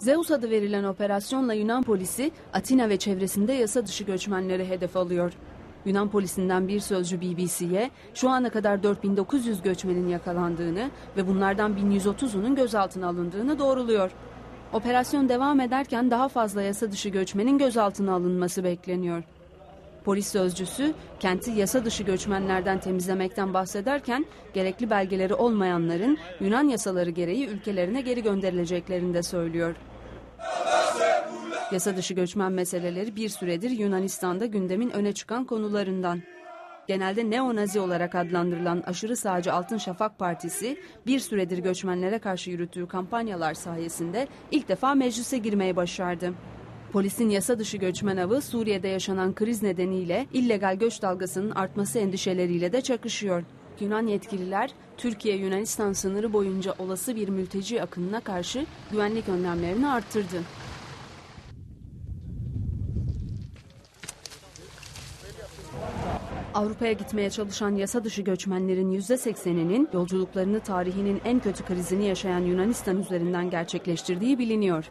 Zeus adı verilen operasyonla Yunan polisi Atina ve çevresinde yasa dışı göçmenleri hedef alıyor. Yunan polisinden bir sözcü BBC'ye şu ana kadar 4900 göçmenin yakalandığını ve bunlardan 1130'unun gözaltına alındığını doğruluyor. Operasyon devam ederken daha fazla yasa dışı göçmenin gözaltına alınması bekleniyor. Polis sözcüsü kenti yasa dışı göçmenlerden temizlemekten bahsederken gerekli belgeleri olmayanların Yunan yasaları gereği ülkelerine geri gönderileceklerini de söylüyor. Yasa dışı göçmen meseleleri bir süredir Yunanistan'da gündemin öne çıkan konularından. Genelde neonazi olarak adlandırılan aşırı sağcı Altın Şafak Partisi bir süredir göçmenlere karşı yürüttüğü kampanyalar sayesinde ilk defa meclise girmeyi başardı. Polisin yasa dışı göçmen avı Suriye'de yaşanan kriz nedeniyle illegal göç dalgasının artması endişeleriyle de çakışıyor. Yunan yetkililer Türkiye-Yunanistan sınırı boyunca olası bir mülteci akınına karşı güvenlik önlemlerini arttırdı. Avrupa'ya gitmeye çalışan yasa dışı göçmenlerin %80'inin yolculuklarını tarihinin en kötü krizini yaşayan Yunanistan üzerinden gerçekleştirdiği biliniyor.